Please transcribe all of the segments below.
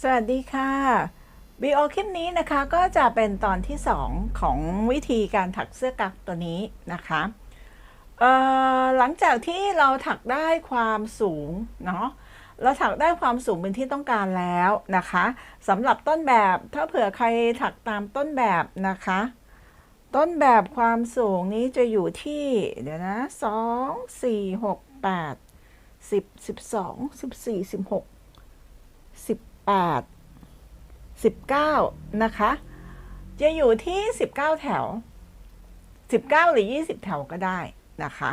สวัสดีค่ะวิดีโอคลิปนี้นะคะก็จะเป็นตอนที่ 2 ของวิธีการถักเสื้อกั๊กตัวนี้นะคะเอ่อหลังจากที่เราถักได้ความสูงเนาะเราถักได้ความสูงเป็นที่ต้องการแล้วนะคะสำหรับต้นแบบถ้าเผื่อใครถักตามต้นแบบนะคะ ต้นแบบความสูงนี้จะอยู่ที่เดี๋ยวนะสองสี่หกแปดสิบสิบสองสิบสี่สิบหกสิบ แปดสิบเก้านะคะ จะอยู่ที่สิบเก้าแถวสิบเก้าหรือยี่สิบแถวก็ได้นะคะ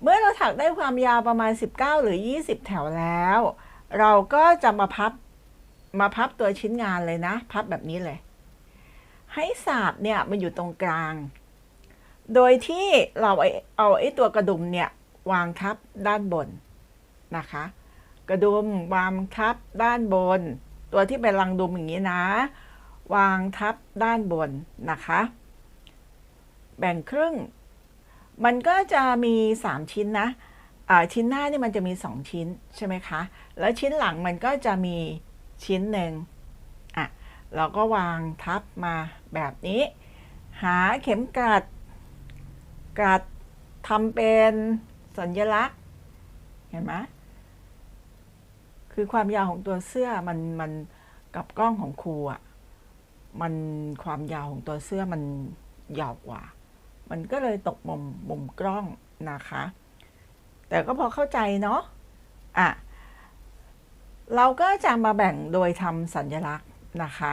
เมื่อเราถักได้ความยาวประมาณ 19 หรือ 20 แถวแล้ว เราก็จะมาพับมาพับตัวชิ้นงานเลยนะ พับแบบนี้เลย ให้สาบเนี่ยมันอยู่ตรงกลาง โดยที่เราไอเอาไอ้ตัวกระดุมเนี่ยวางทับด้านบนนะคะ กระดุมวางทับด้านบน ตัวที่เป็นรังดุมอย่างนี้นะ วางทับด้านบนนะคะ แบ่งครึ่ง มันก็จะมี 3 ชิ้นนะชิ้นหน้านี่มันจะมี 2 ชิ้นใช่ไหมคะ แล้วชิ้นหลังมันก็จะมีชิ้นหนึ่งอะเราก็วางทับมาแบบนี้ หาเข็มกลัดกลัดทำเป็นสัญลักษณ์เห็นไหม คือความยาวของตัวเสื้อมันมันกับกล้องของครูอะมันความยาวของตัวเสื้อมันยาวกว่า มันก็เลยตกมุมมุมกล้องนะคะ แต่ก็พอเข้าใจเนาะอะเราก็จะมาแบ่งโดยทำสัญลักษณ์นะคะ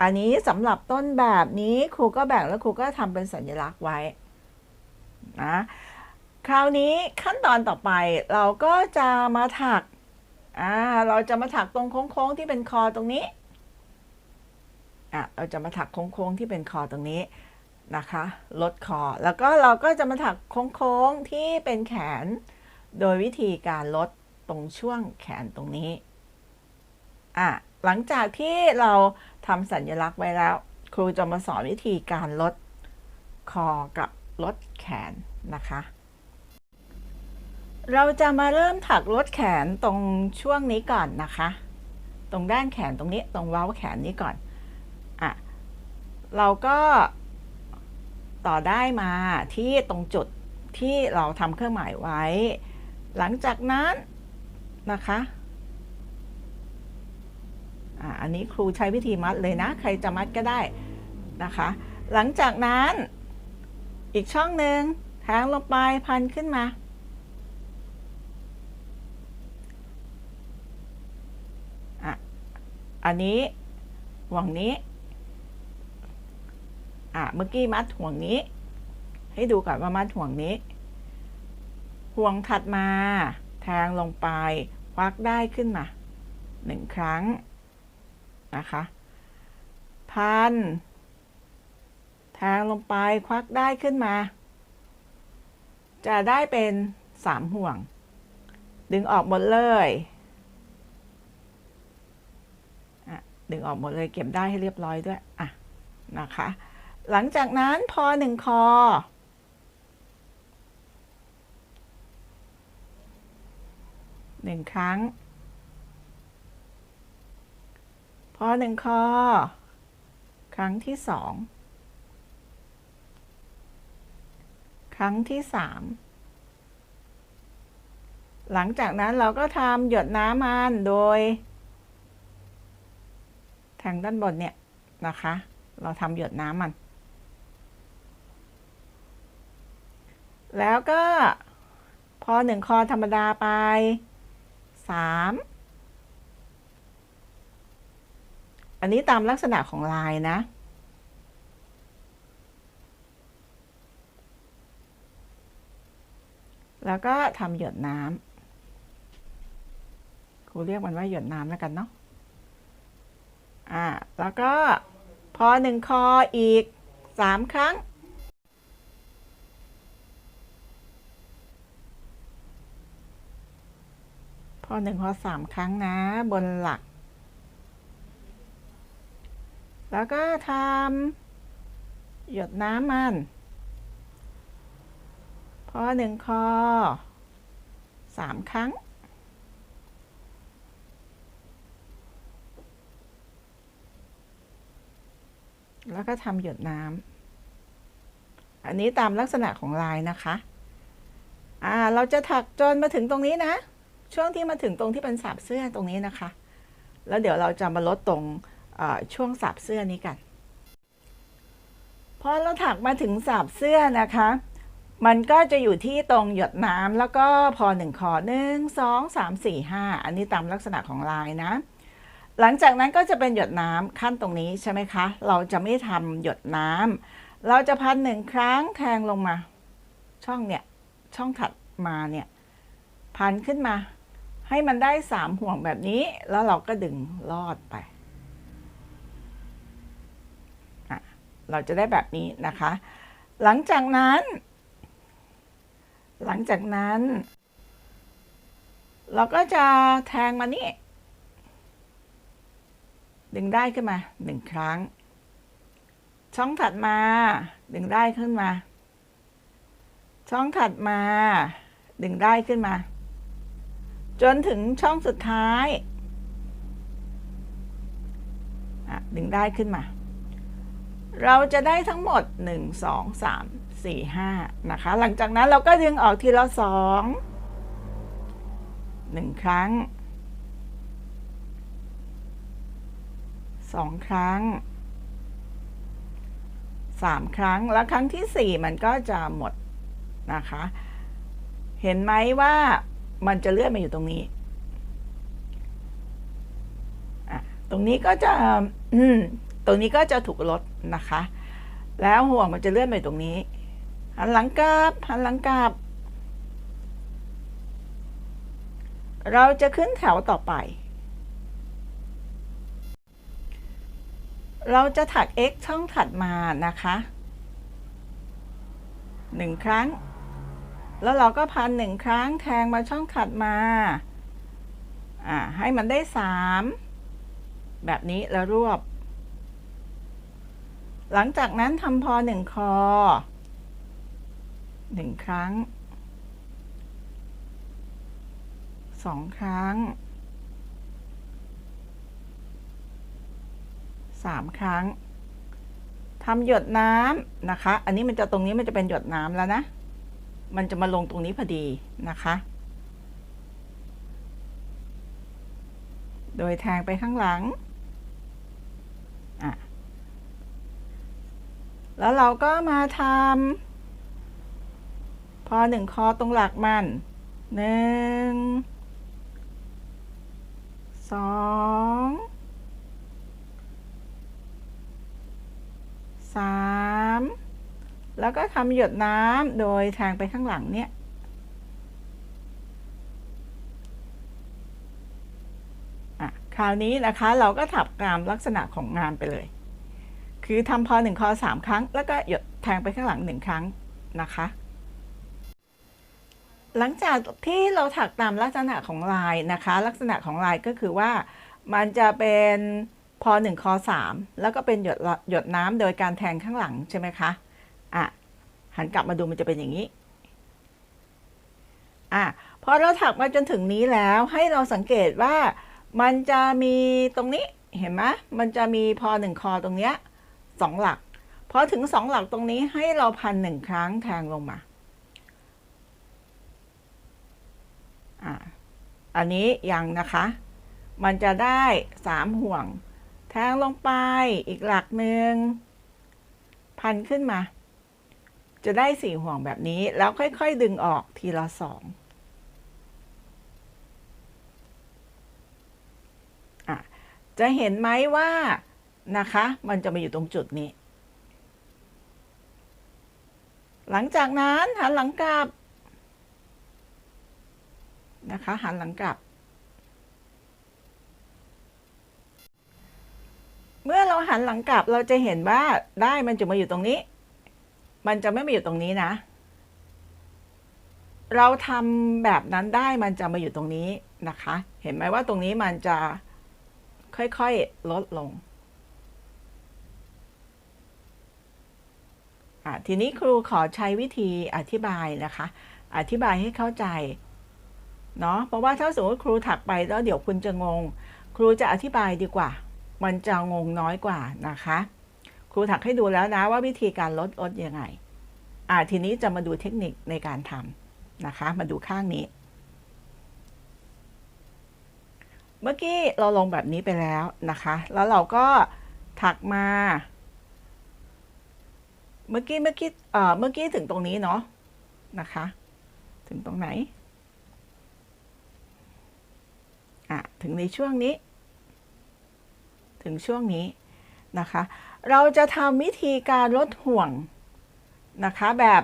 อันนี้สำหรับต้นแบบนี้ครูก็แบ่งแล้วครูก็ทำเป็นสัญลักษณ์ไว้นะคราวนี้ขั้นตอนต่อไปเราก็จะมาถัก อ่าเราจะมาถักตรงโค้งๆที่เป็นคอตรงนี้อะเราจะมาถักโค้งๆที่เป็นคอตรงนี้นะคะ ลดคอ แล้วก็เราก็จะมาถักโค้งๆที่เป็นแขน โดยวิธีการลดตรงช่วงแขนตรงนี้อะหลังจากที่เราทำสัญลักษณ์ไว้แล้ว ครูจะมาสอนวิธีการลดคอกับลดแขนนะคะ เราจะมาเริ่มถักลดแขนตรงช่วงนี้ก่อนนะคะ ตรงด้านแขนตรงนี้ตรงเว้าแขนนี้ก่อนอะเราก็ต่อได้มาที่ตรงจุดที่เราทำเครื่องหมายไว้ หลังจากนั้นนะคะอะอันนี้ครูใช้วิธีมัดเลยนะ ใครจะมัดก็ได้นะคะ หลังจากนั้นอีกช่องหนึ่งแทงลงไปพันขึ้นมาอะ อันนี้ห่วงนี้ อะเมื่อกี้มัดห่วงนี้ ให้ดูก่อนว่ามัดห่วงนี้ ห่วงถัดมา แทงลงไป ควักได้ขึ้นมาหนึ่งครั้ง นะคะ พัน แทงลงไป ควักได้ขึ้นมา จะได้เป็นสามห่วง ดึงออกหมดเลยอะ ดึงออกหมดเลยเก็บได้ให้เรียบร้อยด้วยอะนะคะ หลังจากนั้นพอหนึ่งคอ หนึ่งครั้ง พอหนึ่งคอ ครั้งที่สอง ครั้งที่สามหลังจากนั้นเราก็ทำหยดน้ำมันโดย แทงด้านบนเนี่ยนะคะ เราทำหยดน้ำมัน แล้วก็พอหนึ่งคอธรรมดาไปสามอันนี้ตามลักษณะของลายนะ แล้วก็ทำหยดน้ำครูเรียกมันว่าหยดน้ำแล้วกันเนาะ อ่าแล้วก็พอหนึ่งคออีกสามครั้ง พอหนึ่งคอสามครั้งนะบนหลัก แล้วก็ทำหยดน้ำมัน พอหนึ่งคอสามครั้ง แล้วก็ทำหยดน้ำ อันนี้ตามลักษณะของลายนะคะ อ่า เราจะถักจนมาถึงตรงนี้นะ ช่วงที่มาถึงตรงที่เป็นสาบเสื้อตรงนี้นะคะ แล้วเดี๋ยวเราจะมาลดตรงช่วงสาบเสื้อนี้กัน พอเราถักมาถึงสาบเสื้อนะคะ มันก็จะอยู่ที่ตรงหยดน้ำแล้วก็พอหนึ่งคอหนึ่งสองสามสี่ห้า อันนี้ตามลักษณะของลายนะ หลังจากนั้นก็จะเป็นหยดน้ำขั้นตรงนี้ใช่ไหมคะ เราจะไม่ทำหยดน้ำเราจะพันหนึ่งครั้งแทงลงมา ช่องเนี่ยช่องถัดมาเนี่ยพันขึ้นมา ให้มันได้สามห่วงแบบนี้แล้วเราก็ดึงลอดไป เราจะได้แบบนี้นะคะ หลังจากนั้น หลังจากนั้น เราก็จะแทงมานี่ ดึงได้ขึ้นมาหนึ่งครั้ง ช่องถัดมา ดึงได้ขึ้นมา ช่องถัดมา ดึงได้ขึ้นมา จนถึงช่องสุดท้ายดึงได้ขึ้นมา เราจะได้ทั้งหมด 1 2 3 4 5 นะคะ หลังจากนั้นเราก็ดึงออกทีละสองหนึ่งครั้ง สองครั้งสามครั้ง แล้วครั้งที่สี่มันก็จะหมดนะคะ เห็นไหมว่ามันจะเลื่อนมาอยู่ตรงนี้ตรงนี้ก็จะตรงนี้ก็จะถูกลดนะคะ แล้วห่วงมันจะเลื่อนไปตรงนี้ หันหลังกลับ หันหลังกลับ เราจะขึ้นแถวต่อไป เราจะถัก x ช่องถัดมานะคะหนึ่งครั้ง แล้วเราก็พันหนึ่งครั้งแทงมาช่องถัดมาอ่าให้มันได้สามแบบนี้แล้วรวบ หลังจากนั้นทำพอหนึ่งคอหนึ่งครั้งสองครั้ง สามครั้งทำหยดน้ำนะคะ อันนี้มันจะตรงนี้มันจะเป็นหยดน้ำแล้วนะ มันจะมาลงตรงนี้พอดีนะคะ โดยแทงไปข้างหลังอะแล้วเราก็มาทำพอหนึ่งคอตรงหลักมันหนึ่งสอง สามแล้วก็ทำหยดน้ำโดยแทงไปข้างหลังเนี่ยคราวนี้นะคะเราก็ถักตามลักษณะของงานไปเลย คือทำพอหนึ่งคอสามครั้ง แล้วก็หยดแทงไปข้างหลังหนึ่งครั้งนะคะ หลังจากที่เราถักตามลักษณะของลายนะคะ ลักษณะของลายก็คือว่ามันจะเป็น พอหนึ่งคอสามแล้วก็เป็นหยดหยดน้ำโดยการแทงข้างหลังใช่ไหมคะอะหันกลับมาดูมันจะเป็นอย่างนี้อะพอเราถักมาจนถึงนี้แล้วให้เราสังเกตว่ามันจะมีตรงนี้เห็นไหมมันจะมีพอหนึ่งคอตรงเนี้ยสองหลักพอถึงสองหลักตรงนี้ให้เราพันหนึ่งครั้งแทงลงมาอ่าอันนี้ยังนะคะ มันจะได้สามห่วง แทงลงไปอีกหลักหนึ่งพันขึ้นมา จะได้สี่ห่วงแบบนี้ แล้วค่อยๆดึงออกทีละสองจะเห็นไหมว่านะคะ มันจะมาอยู่ตรงจุดนี้ หลังจากนั้นหันหลังกลับนะคะหันหลังกลับ เมื่อเราหันหลังกลับเราจะเห็นว่าได้มันจะมาอยู่ตรงนี้ มันจะไม่มาอยู่ตรงนี้นะ เราทำแบบนั้นได้มันจะมาอยู่ตรงนี้นะคะ เห็นไหมว่าตรงนี้มันจะค่อยๆลดลงทีนี้ครูขอใช้วิธีอธิบายนะคะ อธิบายให้เข้าใจเนาะเพราะว่าถ้าสมมติครูถักไปแล้วเดี๋ยวคุณจะงง ครูจะอธิบายดีกว่า มันจะงงน้อยกว่านะคะ ครูถักให้ดูแล้วนะว่าวิธีการลดลดยังไง อ่าทีนี้จะมาดูเทคนิคในการทำนะคะ มาดูข้างนี้ เมื่อกี้เราลงแบบนี้ไปแล้วนะคะ แล้วเราก็ถักมา เมื่อกี้เมื่อกี้เอ่อเมื่อกี้ถึงตรงนี้เนาะนะคะ ถึงตรงไหนอะถึงในช่วงนี้ ถึงช่วงนี้นะคะ เราจะทำวิธีการลดห่วงนะคะแบบ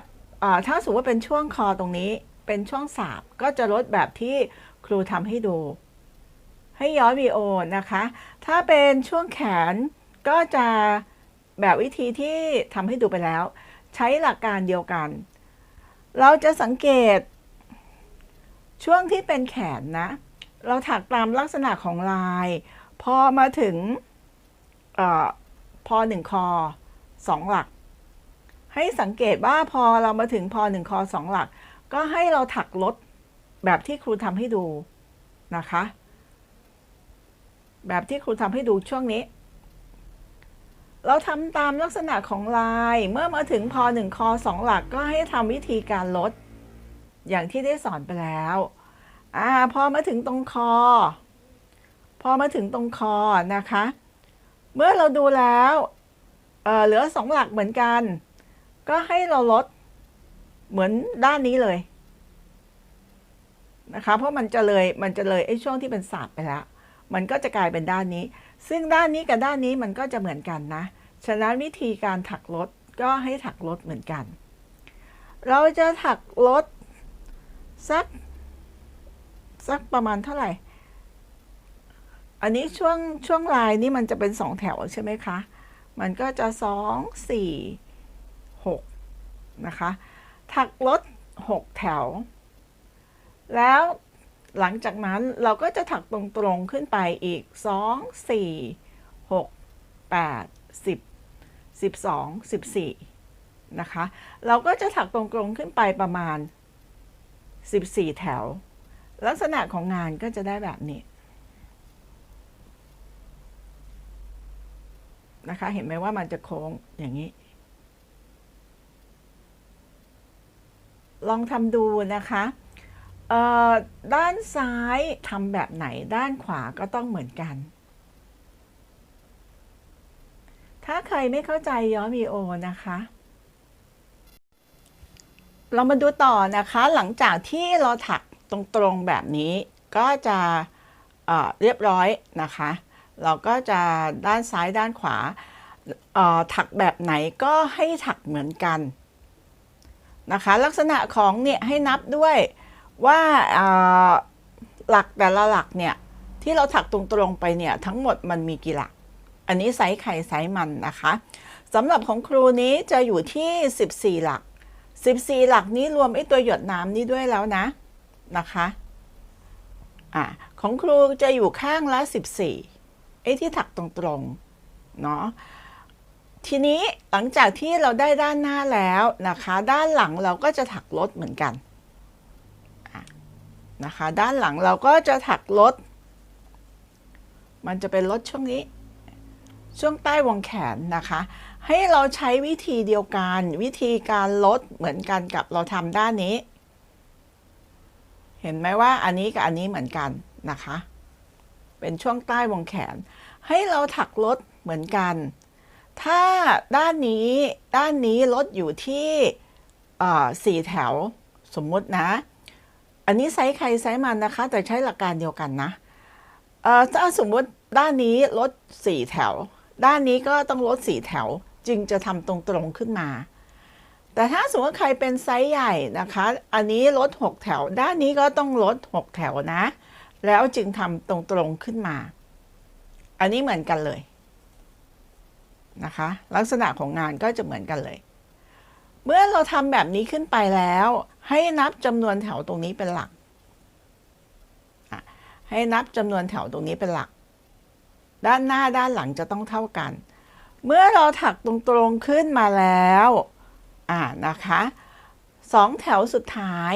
ถ้าสมมติว่าเป็นช่วงคอตรงนี้เป็นช่วงสาบก็จะลดแบบที่ครูทำให้ดู ให้ย้อนวีโอนะคะ ถ้าเป็นช่วงแขนก็จะแบบวิธีที่ทำให้ดูไปแล้ว ใช้หลักการเดียวกัน เราจะสังเกต ช่วงที่เป็นแขนนะ เราถักตามลักษณะของลาย พอมาถึง พอหนึ่งคอสองหลัก ให้สังเกตว่าพอเรามาถึงพอหนึ่งคอสองหลัก ก็ให้เราถักลดแบบที่ครูทำให้ดูนะคะ แบบที่ครูทำให้ดูช่วงนี้ เราทำตามลักษณะของลาย เมื่อมาถึงพอหนึ่งคอสองหลักก็ให้ทำวิธีการลด อย่างที่ได้สอนไปแล้วอ่าพอมาถึงตรงคอ พอมาถึงตรงคอนะคะ เมื่อเราดูแล้วเเหลือสองหลักเหมือนกัน ก็ให้เราลดเหมือนด้านนี้เลยนะคะ เพราะมันจะเลยมันจะเลยไอ้ช่วงที่เป็นสาบไปแล้ว มันก็จะกลายเป็นด้านนี้ ซึ่งด้านนี้กับด้านนี้มันก็จะเหมือนกันนะ ฉะนั้นวิธีการถักลดก็ให้ถักลดเหมือนกัน เราจะถักลดสักสักประมาณเท่าไหร่ อันนี้ช่วงช่วงลายนี่มันจะเป็นสองแถวใช่ไหมคะ มันก็จะสองสี่หกนะคะ ถักลดหกแถว แล้วหลังจากนั้นเราก็จะถักตรงๆขึ้นไปอีก2 4 6 8 10 12 14นะคะ เราก็จะถักตรงๆขึ้นไปประมาณ 14 แถว ลักษณะของงานก็จะได้แบบนี้ นะคะ เห็นไหมว่ามันจะโค้งอย่างนี้ ลองทำดูนะคะด้านซ้ายทำแบบไหนด้านขวาก็ต้องเหมือนกัน ถ้าใครไม่เข้าใจย้อนวีโอนะคะ เรามาดูต่อนะคะหลังจากที่เราถักตรงๆแบบนี้ก็จะเเรียบร้อยนะคะ เราก็จะด้านซ้ายด้านขวาถักแบบไหนก็ให้ถักเหมือนกันนะคะ ลักษณะของเนี่ยให้นับด้วยว่าหลักแต่ละหลักเนี่ยที่เราถักตรงๆไปเนี่ยทั้งหมดมันมีกี่หลัก อันนี้ไซส์ไข่ไซส์มันนะคะสำหรับของครูนี้จะอยู่ที่ 14 หลัก 14 หลักนี้รวมไอ้ตัวหยดน้ำนี้ด้วยแล้วนะนะคะอะของครูจะอยู่ข้างละ 14 อ้ที่ถักตรงๆเนาะทีนี้หลังจากที่เราได้ด้านหน้าแล้วนะคะ ด้านหลังเราก็จะถักลดเหมือนกันนะคะ ด้านหลังเราก็จะถักลด มันจะเป็นลดช่วงนี้ ช่วงใต้วงแขนนะคะ ให้เราใช้วิธีเดียวกัน วิธีการลดเหมือนกันกับเราทำด้านนี้ เห็นไหมว่าอันนี้กับอันนี้เหมือนกันนะคะ เป็นช่วงใต้วงแขน ให้เราถักลดเหมือนกัน ถ้าด้านนี้ด้านนี้ลดอยู่ที่สี่แถวสมมตินะ อันนี้ไซส์ใครไซส์มันนะคะ แต่ใช้หลักการเดียวกันนะเอ่อถ้าสมมติด้านนี้ลดสี่แถว ด้านนี้ก็ต้องลดสี่แถวจึงจะทำตรงๆขึ้นมา แต่ถ้าสมมติใครเป็นไซส์ใหญ่นะคะ อันนี้ลด 6 แถว ด้านนี้ก็ต้องลด 6 แถวนะ แล้วจึงทำตรงๆขึ้นมา อันนี้เหมือนกันเลยนะคะ ลักษณะของงานก็จะเหมือนกันเลย เมื่อเราทำแบบนี้ขึ้นไปแล้ว ให้นับจำนวนแถวตรงนี้เป็นหลัก ให้นับจำนวนแถวตรงนี้เป็นหลัก ด้านหน้าด้านหลังจะต้องเท่ากัน เมื่อเราถักตรงๆขึ้นมาแล้วอ่านะคะสองแถวสุดท้าย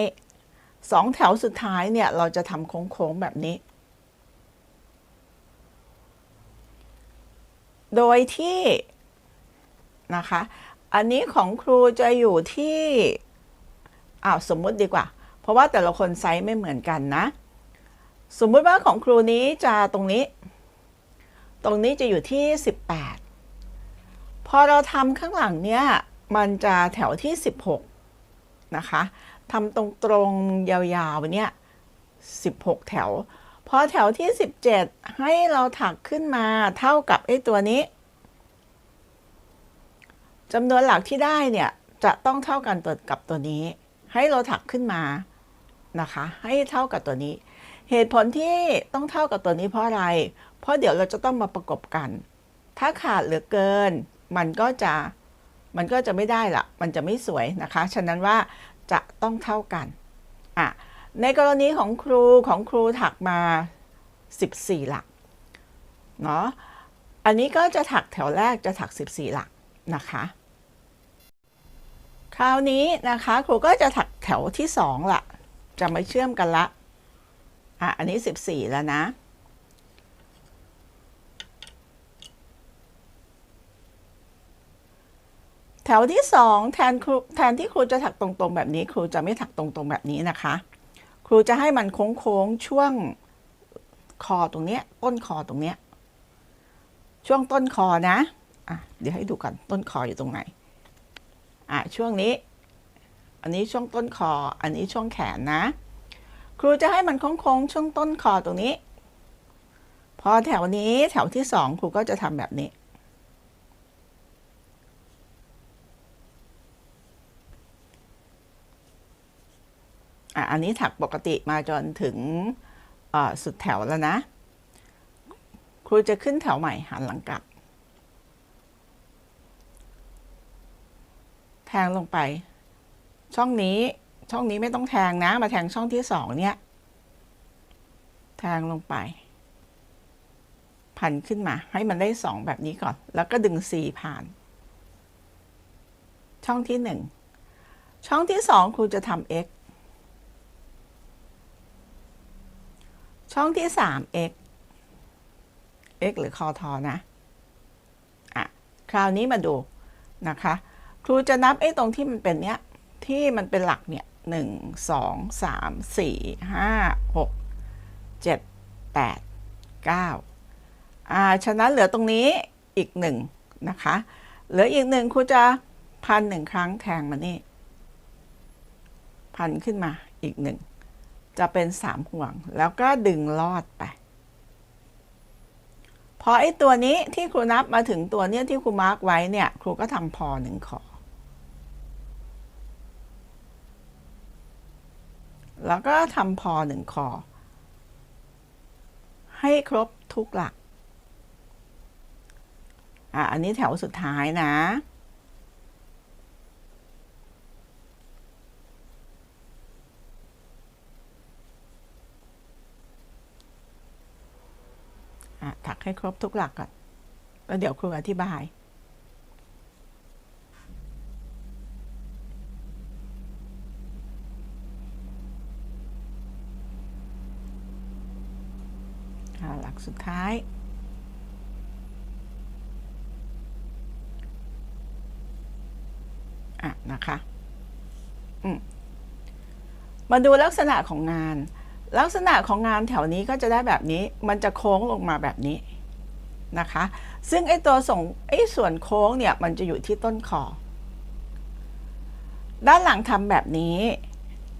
สองแถวสุดท้ายเนี่ยเราจะทำโค้งๆแบบนี้ โดยที่นะคะ อันนี้ของครูจะอยู่ที่อ้าวสมมุติดีกว่า เพราะว่าแต่ละคนไซส์ไม่เหมือนกันนะ สมมุติว่าของครูนี้จะตรงนี้ ตรงนี้จะอยู่ที่ 18 พอเราทำข้างหลังเนี้ยมันจะแถวที่ 16 นะคะทำตรงตรงๆยาวๆเนี่ย 16 แถว พอแถวที่ 17 ให้เราถักขึ้นมาเท่ากับไอ้ตัวนี้จำนวนหลักที่ได้เนี่ย จะต้องเท่ากันตัวกับตัวนี้ ให้เราถักขึ้นมานะคะ ให้เท่ากับตัวนี้ เหตุผลที่ต้องเท่ากับตัวนี้เพราะอะไร เพราะเดี๋ยวเราจะต้องมาประกบกัน ถ้าขาดเหลือเกิน มันก็จะมันก็จะไม่ได้ละมันจะไม่สวยนะคะ ฉะนั้นว่าจะต้องเท่ากันอะ ในกรณีของครูของครูถักมา 14 หลักเนาะอันนี้ก็จะถักแถวแรกจะถัก 14 หลักนะคะ คราวนี้นะคะครูก็จะถักแถวที่ 2 ละ จะมาเชื่อมกันละอะอันนี้ 14 แล้วนะแถวที่สองแทนครูแทนที่ครูจะถักตรงๆแบบนี้ ครูจะไม่ถักตรงๆแบบนี้นะคะ รูจะให้มันโค้งๆช่วงคอตรงเนี้ย ต้นคอตรงเนี้ย ช่วงต้นคอนะอะเดี๋ยวให้ดูกันต้นคออยู่ตรงไหนอะช่วงนี้ อันนี้ช่วงต้นคอ อันนี้ช่วงแขนนะ ครูจะให้มันโค้งๆช่วงต้นคอตรงนี้ พอแถวนี้แถวที่สองครูก็จะทำแบบนี้ อันนี้ถักปกติมาจนถึงสุดแถวแล้วนะ ครูจะขึ้นแถวใหม่หันหลังกลับ แทงลงไป ช่องนี้ช่องนี้ไม่ต้องแทงนะ มาแทงช่องที่สองเนี่ย แทงลงไป พันขึ้นมาให้มันได้สองแบบนี้ก่อน แล้วก็ดึงสี่ผ่าน ช่องที่หนึ่งช่องที่สองครูจะทำ x ช่องที่ 3 x x หรือคอทอนะ อะ คราวนี้มาดูนะคะ ครูจะนับไอ้ตรงที่มันเป็นเนี้ย ที่มันเป็นหลักเนี่ยหนึ่งสองสามสี่ห้าหกเจ็ดแปดเก้าอ่า ฉะนั้นเหลือตรงนี้อีกหนึ่งนะคะ เหลืออีกหนึ่งครูจะพันหนึ่งครั้งแทงมานี่ พันขึ้นมาอีกหนึ่ง จะเป็นสามห่วง แล้วก็ดึงลอดไป พอไอ้ตัวนี้ที่ครูนับมาถึงตัวเนี้ยที่ครูมาร์กไว้เนี่ย ครูก็ทำพอหนึ่งขอ แล้วก็ทำพอหนึ่งคอให้ครบทุกหลัก อะ อันนี้แถวสุดท้ายนะ อะถัก ให้ครบทุกหลักก่อนแล้วเดี๋ยวครูอธิบาย หลักสุดท้าย อะ นะคะ อืม มาดูลักษณะของงาน ลักษณะของงานแถวนี้ก็จะได้แบบนี้ มันจะโค้งลงมาแบบนี้ นะคะ ซึ่งไอ้ตัวส่งไอ้ส่วนโค้งเนี่ยมันจะอยู่ที่ต้นคอ ด้านหลังทำแบบนี้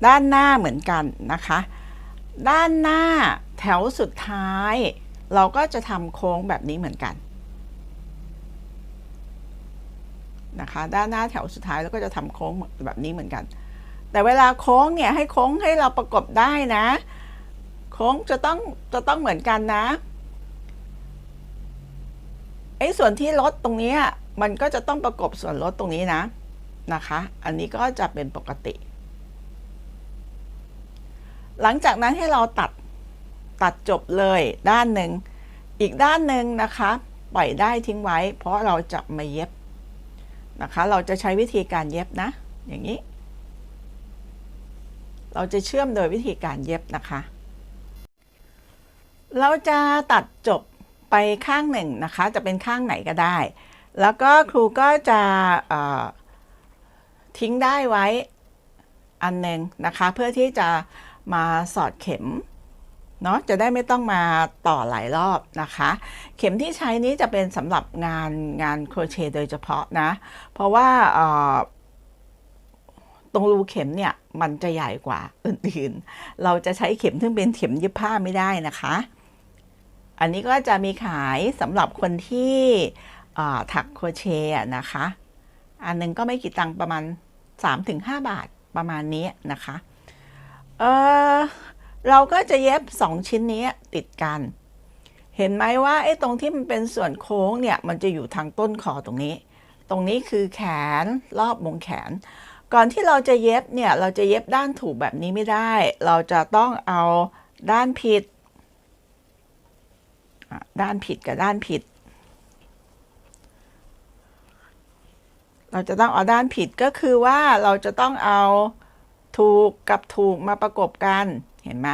ด้านหน้าเหมือนกันนะคะ ด้านหน้าแถวสุดท้าย เราก็จะทำโค้งแบบนี้เหมือนกันนะคะ ด้านหน้าแถวสุดท้ายแล้วก็จะทำโค้งแบบนี้เหมือนกัน แต่เวลาโค้งเนี่ยให้โค้งให้เราประกบได้นะ โค้งจะต้องจะต้องเหมือนกันนะ อ้ส่วนที่ลดตรงนี้มันก็จะต้องประกบส่วนลดตรงนี้นะนะคะ อันนี้ก็จะเป็นปกติ หลังจากนั้นให้เราตัดตัดจบเลยด้านหนึ่ง อีกด้านหนึ่งนะคะ ปล่อยได้ทิ้งไว้ เพราะเราจะมาเย็บนะคะ เราจะใช้วิธีการเย็บนะ อย่างนี้ เราจะเชื่อมโดยวิธีการเย็บนะคะ เราจะตัดจบ ไปข้างหนึ่งนะคะ จะเป็นข้างไหนก็ได้ แล้วก็ครูก็จะทิ้งได้ไว้อันหนึ่งนะคะ เพื่อที่จะมาสอดเข็มเนาะจะได้ไม่ต้องมาต่อหลายรอบนะคะ เข็มที่ใช้นี้จะเป็นสำหรับงานงานโครเชต์โดยเฉพาะนะ เพราะว่าตรงรูเข็มเนี่ยมันจะใหญ่กว่าอื่นๆ เราจะใช้เข็มซึ่งเป็นเข็มเย็บผ้าไม่ได้นะคะ อันนี้ก็จะมีขายสำหรับคนที่ถักโครเชต์อะนะคะ อันหนึงก็ไม่กี่ตังค์ประมาณ 3-5 บาทประมาณนี้นะคะเออเราก็จะเย็บ 2 ชิ้นนี้ติดกัน เห็นไหมว่าไอ้ตรงที่มันเป็นส่วนโค้งเนี่ย มันจะอยู่ทางต้นคอตรงนี้ ตรงนี้คือแขนรอบวงแขน ก่อนที่เราจะเย็บเนี่ย เราจะเย็บด้านถูกแบบนี้ไม่ได้ เราจะต้องเอาด้านผิด ด้านผิดกับด้านผิด เราจะต้องเอาด้านผิดก็คือว่าเราจะต้องเอาถูกกับถูกมาประกบกันเห็นไหม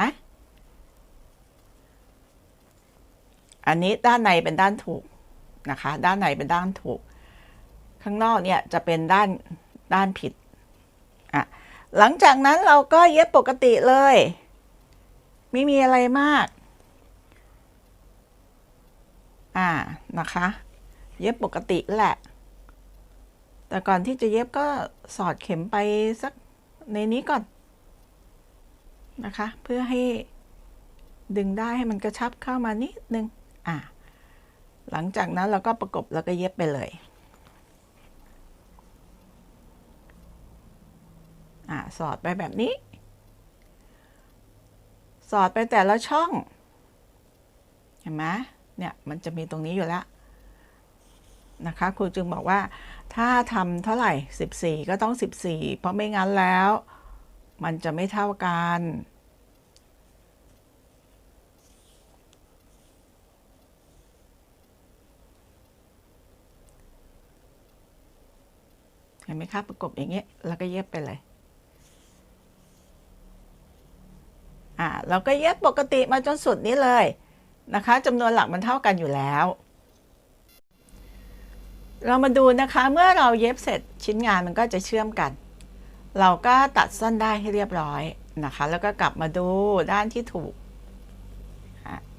อันนี้ด้านในเป็นด้านถูกนะคะ ด้านในเป็นด้านถูก ข้างนอกเนี่ยจะเป็นด้านด้านผิดอะหลังจากนั้นเราก็เย็บปกติเลย ไม่มีอะไรมาก อ่านะคะ เย็บปกติแหละ แต่ก่อนที่จะเย็บก็สอดเข็มไปสักในนี้ก่อนนะคะ เพื่อให้ดึงได้ให้มันกระชับเข้ามานิดนึงอะหลังจากนั้นเราก็ประกบแล้วก็เย็บไปเลยอะสอดไปแบบนี้ สอดไปแต่ละช่อง เห็นไหม เนี่ยมันจะมีตรงนี้อยู่แล้วนะคะครูจึงบอกว่าถ้าทำเท่าไหร่ 14 ก็ต้อง 14 เพราะไม่งั้นแล้ว มันจะไม่เท่ากันเห็นไหมคะประกบอย่างเงี้ยแล้วก็เย็บไปเลย อ่าเราก็เย็บปกติมาจนสุดนี้เลย นะคะจำนวนหลักมันเท่ากันอยู่แล้ว เรามาดูนะคะเมื่อเราเย็บเสร็จชิ้นงานมันก็จะเชื่อมกัน เราก็ตัดส้นได้ให้เรียบร้อยนะคะ แล้วก็กลับมาดูด้านที่ถูก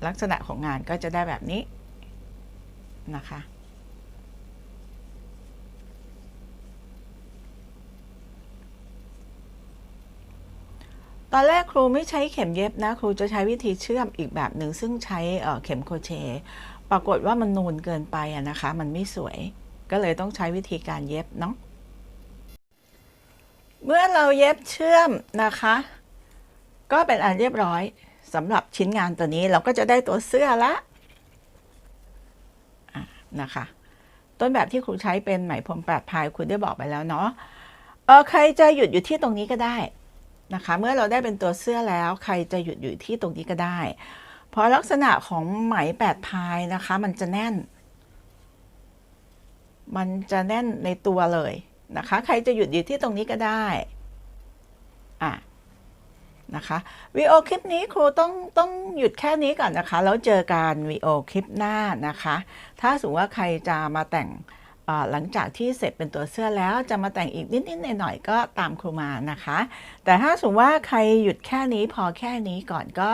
ลักษณะของงานก็จะได้แบบนี้นะคะ ตอนแรกครูไม่ใช้เข็มเย็บนะ ครูจะใช้วิธีเชื่อมอีกแบบหนึ่งซึ่งใช้เข็มโคเชปรากฏว่ามันนูนเกินไปอะนะคะ มันไม่สวย ก็เลยต้องใช้วิธีการเย็บเนาะเมื่อเราเย็บเชื่อมนะคะ ก็เป็นอันเรียบร้อยสำหรับชิ้นงานตัวนี้เราก็จะได้ตัวเสื้อละอะนะคะ ต้นแบบที่ครูใช้เป็นไหมพรมแปดพายคุณได้บอกไปแล้วเนาะเออใครจะหยุดอยู่ที่ตรงนี้ก็ได้ นะคะ เมื่อเราได้เป็นตัวเสื้อแล้วใครจะหยุดอยู่ที่ตรงนี้ก็ได้ เพราะลักษณะของไหมแปดพายนะคะ มันจะแน่น มันจะแน่นในตัวเลยนะคะ ใครจะหยุดอยู่ที่ตรงนี้ก็ได้อะนะคะวีโอคลิปนี้ครูต้องต้องหยุดแค่นี้ก่อนนะคะ แล้วเจอกันวีโอคลิปหน้านะคะ ถ้าสมมติว่าใครจะมาแต่ง หลังจากที่เสร็จเป็นตัวเสื้อแล้วจะมาแต่งอีกนิดๆหน่อยๆก็ตามครูมานะคะ แต่ถ้าสมมติว่าใครหยุดแค่นี้พอแค่นี้ก่อนก็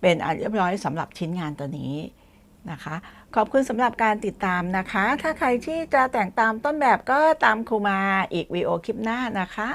เป็นอันเรียบร้อยสำหรับชิ้นงานตัวนี้นะคะ ขอบคุณสำหรับการติดตามนะคะ ถ้าใครที่จะแต่งตามต้นแบบก็ตามครูมาอีกวีโอคลิปหน้านะคะ